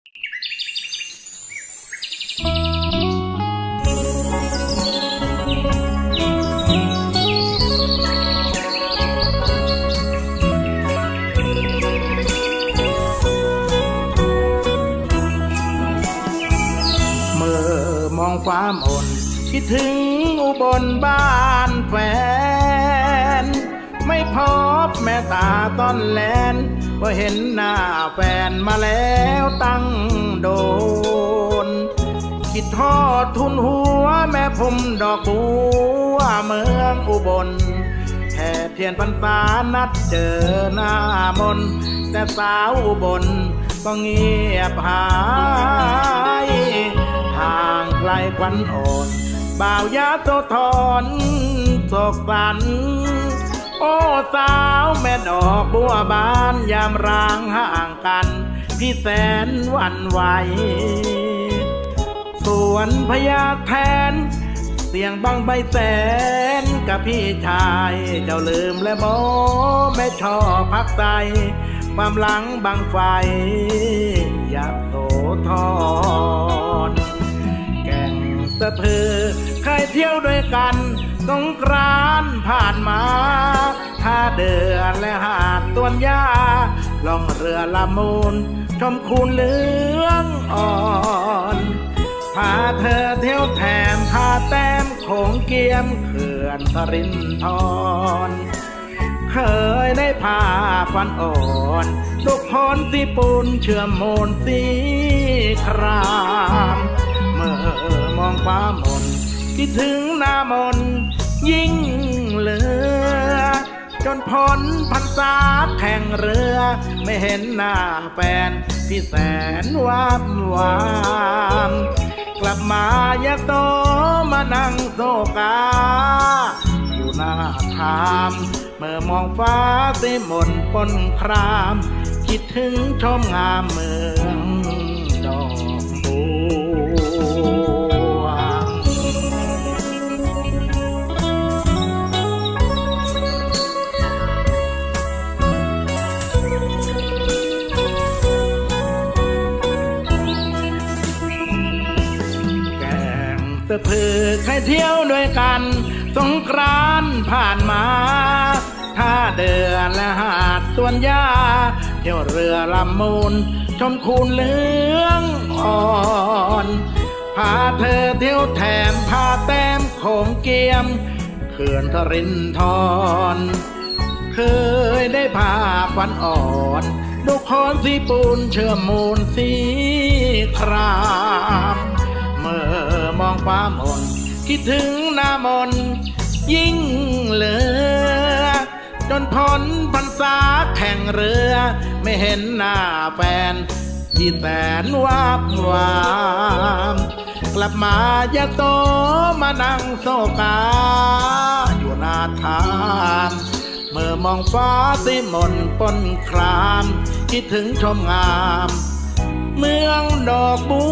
เมื่อมองฟ้ามอ่อนคิดถึงอุบลบ้านแฟน ไม่พบแม่ตาต้อนแลนว่าเห็นหน้าแฟนมาแล้วตั้งโดน คิดทอดทุนหัวแม่ผมดอกบัวเมืองอุบลแห่เทียนพรรษานัดเจอหน้ามน แต่สาวอุบลก็เงียบหายห่างไกลควันอ่อนบ่าวยาโตทอนโศกสัน โอ้สาวแม่ดอกบัวบานยามร้างห่างกัน พี่แสนวันไหว สวนพญาแทน เสียงบังใบแสนกับพี่ชาย เจ้าลืมและโมแม่ชอบพักใจความหลังบังไฟอยากโสทอนแก่งสะเพือเคยเที่ยวด้วยกัน สงกรานผ่านมาท่าเดือนและหาดตวนยาล่องเรือละมูล ชมคูนเหลืองอ่อนพาเธอเที่ยวแถมพาแต้มโขงเกียมเขื่อนสรินทรเคยได้พาฟันอ่อนลูกพรสีปูนเชื่อมโมนสีคราม เมื่อมองฟ้ามนคิดถึงหน้ามน ยิ่งเหลือ จนพ้นพรรษาแข่งเรือ ไม่เห็นหน้าแฟนที่แสนวับวามกลับมายะโตมานั่งโซกา อยู่หน้าทามเมื่อมองฟ้าสิมนปนคราม คิดถึงชมงามเมื่อ งตะพือใครเที่ยวด้วยกัน สงกรานต์ผ่านมาท่าเดือนและหาดสวนยาเที่ยวเรือลำมูล ชมคูนเหลืองอ่อนพาเธอเที่ยวแถมพาแต้มโขงเกียมเขื่อนทรินทรเคยได้พาฟันอ่อนดูคอนสีปูนเชื่อมูลสีคราม เมื่อมองฟ้ามนคิดถึงหน้ามนยิ่งเหลือ จนพ้นพรรษาแข่งเรือ ไม่เห็นหน้าแฟน ที่แสนวับวามกลับมายะโตมานั่งโซกา อยู่นาทามเมื่อมองฟ้าสิมนปนคราม คิดถึงชมงาม เมืองดอกบั